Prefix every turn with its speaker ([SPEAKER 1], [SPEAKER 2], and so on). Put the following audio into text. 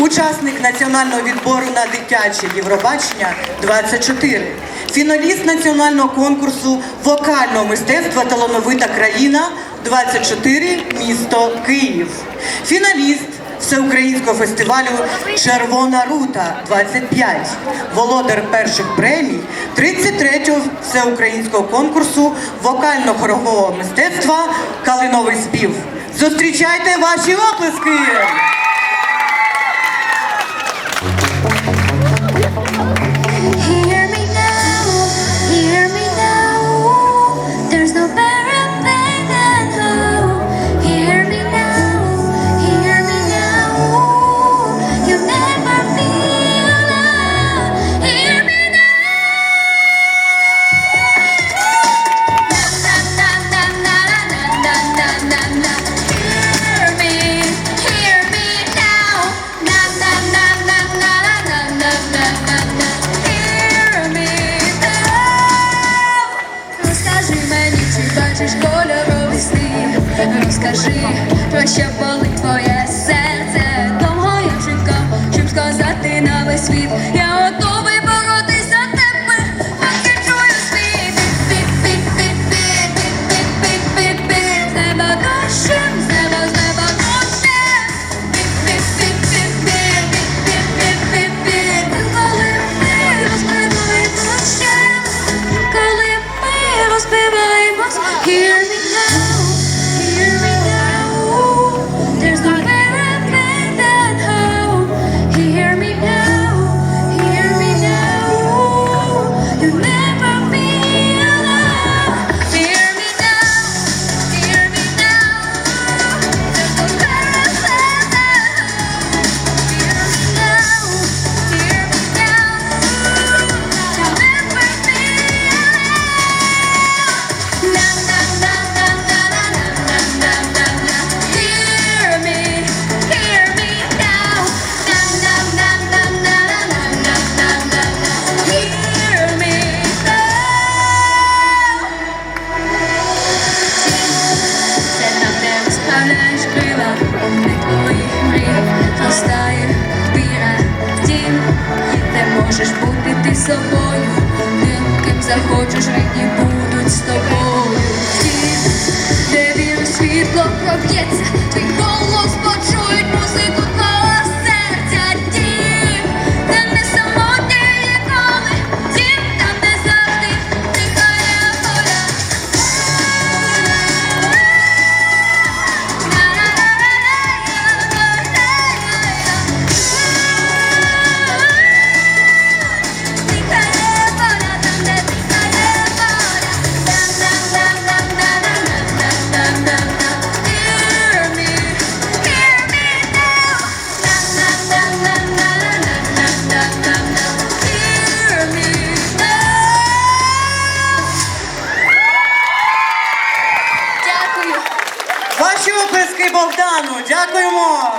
[SPEAKER 1] учасник національного відбору на дитяче Євробачення 24 фіналіст національного конкурсу вокального мистецтва Талановита країна 24 місто Київ, фіналіст. Всеукраїнського фестивалю Червона рута 25 володар перших премій 33-го всеукраїнського конкурсу вокально-хорогового мистецтва Калиновий спів. Зустрічайте ваші оплески!
[SPEAKER 2] бачиш кольоровий слід, розкажи, про що болить твоє серце, довго я швидко, щоб сказати на весь світ. розправляєш крила, не твоїх мрій зростає віра в тім, ти можеш бути ти собою, тим, ким захочеш, рідні будуть з тобою.
[SPEAKER 1] Ваші оплески Богдану. Дякуємо.